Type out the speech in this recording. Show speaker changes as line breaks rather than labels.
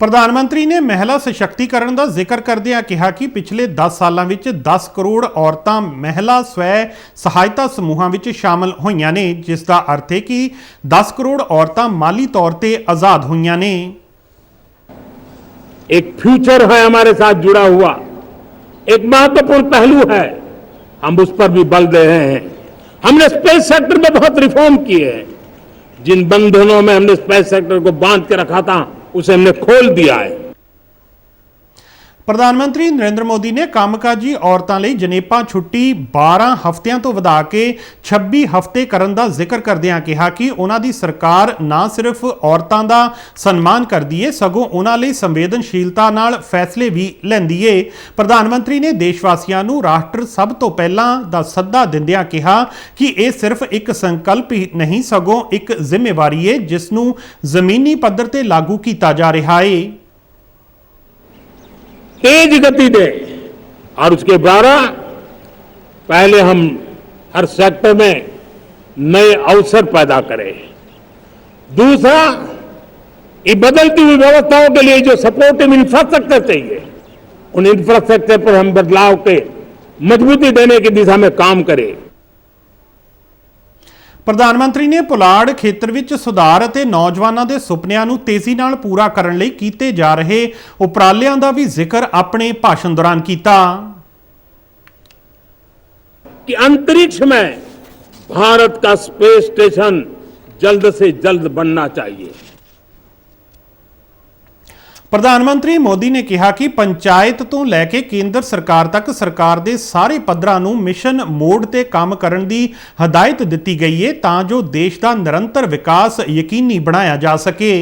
ਪ੍ਰਧਾਨ ਮੰਤਰੀ ਨੇ ਮਹਿਲਾ ਸਸ਼ਕਤੀਕਰਨ ਦਾ ਜ਼ਿਕਰ ਕਰਦਿਆਂ ਕਿਹਾ ਕਿ ਪਿਛਲੇ 10 ਸਾਲਾਂ ਵਿੱਚ 10 ਕਰੋੜ ਔਰਤਾਂ ਮਹਿਲਾ ਸਵੈ ਸਹਾਇਤਾ ਸਮੂਹਾਂ ਵਿੱਚ ਸ਼ਾਮਲ ਹੋਈਆਂ ਨੇ ਜਿਸ ਦਾ ਅਰਥ ਹੈ ਕਿ 10 ਕਰੋੜ ਔਰਤਾਂ ਮਾਲੀ ਤੌਰ ਤੇ ਆਜ਼ਾਦ ਹੋਈਆਂ ਨੇ
एक फ्यूचर है हमारे साथ जुड़ा हुआ एक महत्वपूर्ण पहलू है हम उस पर भी बल दे रहे हैं हमने स्पेस सेक्टर में बहुत रिफॉर्म किए हैं जिन बंधनों में हमने स्पेस सेक्टर को बांध के रखा था उसे हमने खोल दिया है
ਪ੍ਰਧਾਨ ਮੰਤਰੀ ਨਰਿੰਦਰ ਮੋਦੀ ਨੇ ਕੰਮਕਾਜੀ ਔਰਤਾਂ ਲਈ ਜਨੇਪਾ ਛੁੱਟੀ 12 ਹਫ਼ਤਿਆਂ ਤੋਂ ਵਧਾ ਕੇ 26 ਹਫ਼ਤੇ ਕਰਨ ਦਾ ਜ਼ਿਕਰ ਕਰਦਿਆਂ ਕਿਹਾ ਕਿ ਉਹਨਾਂ ਦੀ ਸਰਕਾਰ ਨਾ ਸਿਰਫ ਔਰਤਾਂ ਦਾ ਸਨਮਾਨ ਕਰਦੀ ਏ, ਸਗੋਂ ਉਹਨਾਂ ਲਈ ਸੰਵੇਦਨਸ਼ੀਲਤਾ ਨਾਲ ਫੈਸਲੇ ਵੀ ਲੈਂਦੀ ਏ। ਪ੍ਰਧਾਨ ਮੰਤਰੀ ਨੇ ਦੇਸ਼ ਵਾਸੀਆਂ ਨੂੰ ਰਾਸ਼ਟਰ ਸਭ ਤੋਂ ਪਹਿਲਾਂ ਦਾ ਸੱਦਾ ਦਿੰਦਿਆਂ ਕਿਹਾ ਕਿ ਇਹ ਸਿਰਫ ਇੱਕ ਸੰਕਲਪ ਹੀ ਨਹੀਂ, ਸਗੋਂ ਇੱਕ ਜ਼ਿੰਮੇਵਾਰੀ ਏ, ਜਿਸ ਨੂੰ ਜ਼ਮੀਨੀ ਪੱਧਰ ਤੇ ਲਾਗੂ ਕੀਤਾ ਜਾ ਰਿਹਾ ਏ।
तेज गति दे। और उसके द्वारा पहले हम हर सेक्टर में नए अवसर पैदा करें। दूसरा, ये बदलती हुई व्यवस्थाओं के लिए जो सपोर्टिव इंफ्रास्ट्रक्चर चाहिए, उन इंफ्रास्ट्रक्चर पर हम बदलाव के मजबूती देने की दिशा में काम करें।
ਪ੍ਰਧਾਨ ਮੰਤਰੀ ਨੇ ਪੁਲਾੜ ਖੇਤਰ ਵਿੱਚ ਸੁਧਾਰ ਅਤੇ ਨੌਜਵਾਨਾਂ ਦੇ ਸੁਪਨਿਆਂ ਨੂੰ ਤੇਜ਼ੀ ਨਾਲ ਪੂਰਾ ਕਰਨ ਲਈ ਕੀਤੇ ਜਾ ਰਹੇ ਉਪਰਾਲਿਆਂ ਦਾ ਵੀ ਜ਼ਿਕਰ ਆਪਣੇ ਭਾਸ਼ਣ ਦੌਰਾਨ ਕੀਤਾ
कि अंतरिक्ष में भारत का स्पेस स्टेशन जल्द से जल्द बनना चाहिए
ਪ੍ਰਧਾਨ ਮੰਤਰੀ ਮੋਦੀ ਨੇ ਕਿਹਾ ਕਿ ਪੰਚਾਇਤ ਤੋਂ ਲੈ ਕੇ ਕੇਂਦਰ ਸਰਕਾਰ ਤੱਕ ਸਰਕਾਰ ਦੇ ਸਾਰੇ ਪੱਧਰਾਂ ਨੂੰ ਮਿਸ਼ਨ ਮੋਡ ਤੇ ਕੰਮ ਕਰਨ ਦੀ ਹਦਾਇਤ ਦਿੱਤੀ ਗਈ ਹੈ ਤਾਂ ਜੋ ਦੇਸ਼ ਦਾ ਨਿਰੰਤਰ ਵਿਕਾਸ ਯਕੀਨੀ ਬਣਾਇਆ ਜਾ ਸਕੇ।